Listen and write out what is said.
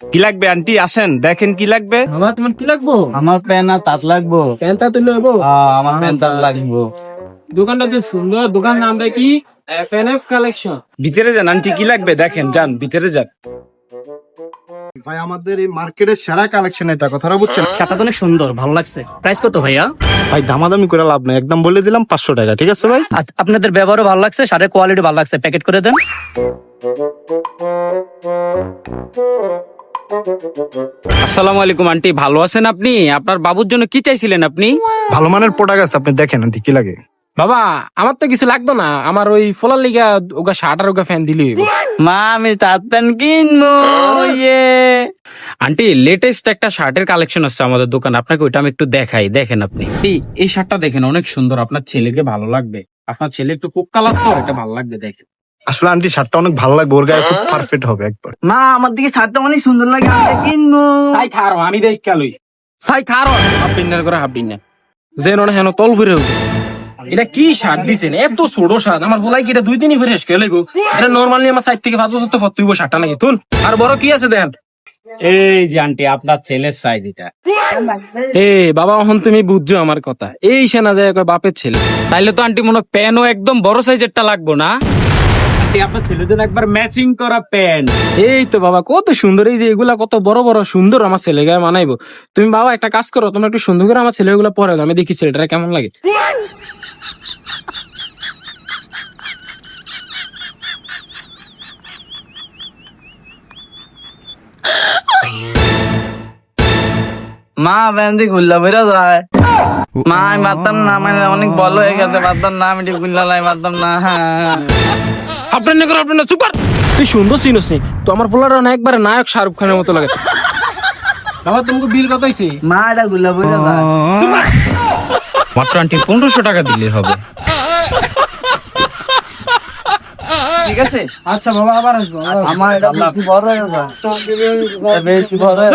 কি লাগবে আন্টি? আসেন দেখেন কি লাগবে। বাবা তোমার কি লাগবো? আমার প্যান আর তাঁত লাগবো। প্যান্টটা তুলে নেব? আমার প্যান তাঁত লাগবো। দোকানটা যে সুন্দর দোকান নামটা কি? এফ এন এফ কালেকশন ভিতরে যান আন্টি কি লাগবে? দেখেন যান ভিতরে যান। ভাই আমাদের এই মার্কেটের সেরা কালেকশন এটা কথাটা বুঝছেন? শার্টটা তো অনেক সুন্দর ভালো লাগছে। প্রাইস কত ভাইয়া? ভাই দামাদামি করে লাভ নাই। একদম বলে দিলাম পাঁচশো টাকা ঠিক আছে ভাই? আচ্ছা, আপনাদের ব্যবহারও ভালো লাগছে শার্টের কোয়ালিটি ভালো লাগছে। প্যাকেট করে দেন। আসসালামু আলাইকুম আন্টি। ভালো আছেন আপনি? আপনার বাবুর জন্য কি চাইছিলেন আপনি? ভালো মানের প্রোডাক্ট আছে আপনি দেখেন আন্টি কি লাগে? বাবা আমার তো কিছু লাগতো না। আমার ওই ফোলার লিগা ওগা শার্ট আর ওগা ফ্যান দিলি মা আমি তাঁত কিনবো। ইয়ে। আন্টি লেটেস্ট একটা শার্টের কালেকশন আছে আমাদের দোকান। আপনাকে ওইটা আমি একটু দেখাই। দেখেন আপনি। এই এই শার্টটা দেখেন অনেক সুন্দর। আপনার ছেলেকে ভালো লাগবে। আপনার ছেলে একটু কোক কালার তো এটা ভালো লাগবে দেখেন। আসলে আন্টি শার্টটা অনেক ভালো লাগবে ওর গায়ে খুব পারফেক্ট হবে একবার। মা আমার দিকে শার্টটা অনেক সুন্দর লাগে আমি কিনবো। সাই খারো আমি দেখ কালই সাই খারো। হাফ ডিনার করে হাফ ডিনার যে ননে হেন তল ঘুরে উঠে। এটা কি শার্ট দিছেন? এত ছোট শার্ট আমার বলাই কি এটা দুই দিনই ফিরে এসকে লাগবো এটা নর্মালি আমার সাইড থেকে পাঁচ বছর তো ফতুইব শার্টটা নাকি? তুন আর বড় কি আছে দেন? এই যে আন্টি আপনার ছেলের সাইজ এটা। এ বাবা এখন তুমি বুঝছ আমার কথা। এই সেনা যায় কয় বাপের ছেলে। তাইলে তো আন্টি মনে প্যানও একদম বড় সাইজেরটা লাগবো না? আপনার ছেলের জন্য একবার ম্যাচিং করা প্যান এই তো বাবা কত সুন্দর এই যে এগুলা কত বড় বড় সুন্দর আমার ছেলে গায়ে মানাইবো। তুমি বাবা একটা কাজ করো তুমি একটু সুন্দর করে আমার ছেলেগুলো পরে দাও আমি দেখি ছেলেটা কেমন লাগে। মা প্যান দিয়ে খুললা বেরো যায়। মা আমি পারতাম না মানে অনেক বড় হয়ে গেছে পারতাম না আমি ঠিক খুললা লাই পারতাম না হ্যাঁ। আপনার না করো আপনার না চুপ কর। তুই সুন্দর সিনোস নেই তো আমার ফোলাটা না একবারে নায়ক শাহরুখ খানের মতো লাগে। বাবা তোমাকে বিল কত হয়েছে মা এটা খুললা বেরো যায় মাত্র আন্টি পনেরোশো টাকা দিলে হবে। ঠিক আছে? আচ্ছা বাবা আবার আসব আমার বড় হয়ে বেশি বড় হয়ে।